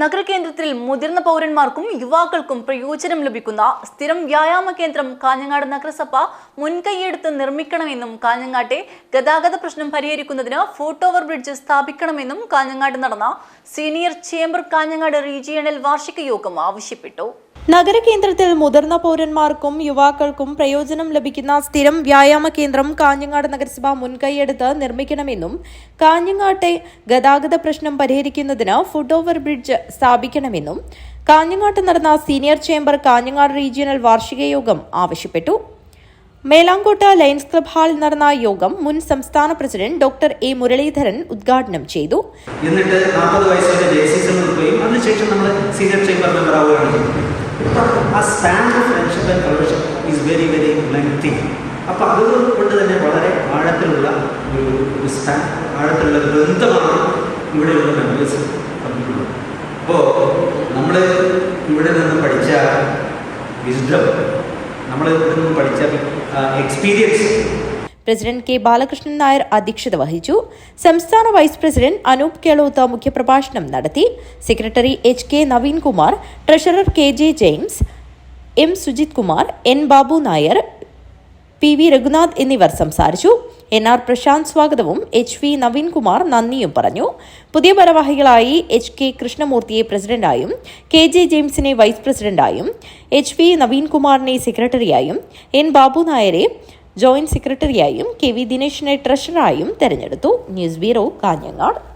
നഗരകേന്ദ്രത്തിൽ മുതിർന്ന പൗരന്മാർക്കും യുവാക്കൾക്കും പ്രയോജനം ലഭിക്കുന്ന സ്ഥിരം വ്യായാമ കേന്ദ്രം കാഞ്ഞങ്ങാട് നഗരസഭ മുൻകൈയെടുത്ത് നിർമ്മിക്കണമെന്നും കാഞ്ഞങ്ങാട്ടെ ഗതാഗത പ്രശ്നം പരിഹരിക്കുന്നതിന് ഫുട് ഓവർ ബ്രിഡ്ജ് സ്ഥാപിക്കണമെന്നും കാഞ്ഞങ്ങാട് നടന്ന സീനിയർ ചേംബർ കാഞ്ഞങ്ങാട് റീജിയണൽ വാർഷിക യോഗം ആവശ്യപ്പെട്ടു. നഗരകേന്ദ്രത്തിൽ മുതിർന്ന പൗരന്മാർക്കും യുവാക്കൾക്കും പ്രയോജനം ലഭിക്കുന്ന സ്ഥിരം വ്യായാമ കേന്ദ്രം കാഞ്ഞങ്ങാട് നഗരസഭ മുൻകൈയെടുത്ത് നിർമ്മിക്കണമെന്നും കാഞ്ഞങ്ങാട്ടെ ഗതാഗത പ്രശ്നം പരിഹരിക്കുന്നതിന് ഫുട് ഓവർ ബ്രിഡ്ജ് സ്ഥാപിക്കണമെന്നും കാഞ്ഞങ്ങാട്ട് നടന്ന സീനിയർ ചേംബർ കാഞ്ഞങ്ങാട് റീജിയണൽ വാർഷിക യോഗം ആവശ്യപ്പെട്ടു. മേലാങ്കോട്ട ലയൻസ് ക്ലബ് ഹാളിൽ നടന്ന യോഗം മുൻ സംസ്ഥാന പ്രസിഡന്റ് ഡോക്ടർ എ മുരളീധരൻ ഉദ്ഘാടനം ചെയ്തു. എന്നിട്ട് നാൽപ്പത് വയസ്സുവരെ ജെ സി നിർത്തുകയും അതിനുശേഷം നമ്മൾ സീനിയർ ചേംബർ മെമ്പർ ആവുകയാണ് ആ span of friendship and fellowship is very very lengthy അപ്പോൾ അതുകൊണ്ട് തന്നെ വളരെ ആഴത്തിലുള്ള ഒരു ഒരു സ്പാൻ ആഴത്തിലുള്ള ബന്ധമാണ് ഇവിടെയുള്ള മെമ്പേഴ്സ് തമ്മിലുള്ളത്. അപ്പോൾ നമ്മൾ ഇവിടെ നിന്ന് പഠിച്ച വിസ്ഡം നമ്മൾ ഇവിടെ നിന്ന് പഠിച്ച experience president K Balakrishnan Nair അധ്യക്ഷത വഹിച്ചു. സംസ്ഥാന വൈസ് പ്രസിഡന്റ് അനൂപ് കേളോത്ത് മുഖ്യപ്രഭാഷണം നടത്തി. Secretary H K Naveenkumar treasurer K J James M Sujith Kumar N Babu Nair P V Raghunath എന്നിവർ സംസാരിച്ചു. എൻ ആർ പ്രശാന്ത് സ്വാഗതവും എച്ച് വി നവീൻകുമാർ നന്ദിയും പറഞ്ഞു. പുതിയ ഭാരവാഹികളായി എച്ച് കെ കൃഷ്ണമൂർത്തിയെ പ്രസിഡന്റായും കെ ജെ ജെയിംസിനെ വൈസ് പ്രസിഡന്റായും എച്ച് വി നവീൻകുമാറിനെ സെക്രട്ടറിയായും എൻ ബാബു നായരെ ജോയിന്റ് സെക്രട്ടറിയായും കെ വി ദിനേശിനെ ട്രഷററായും തെരഞ്ഞെടുത്തു. News bureau Kanhangad.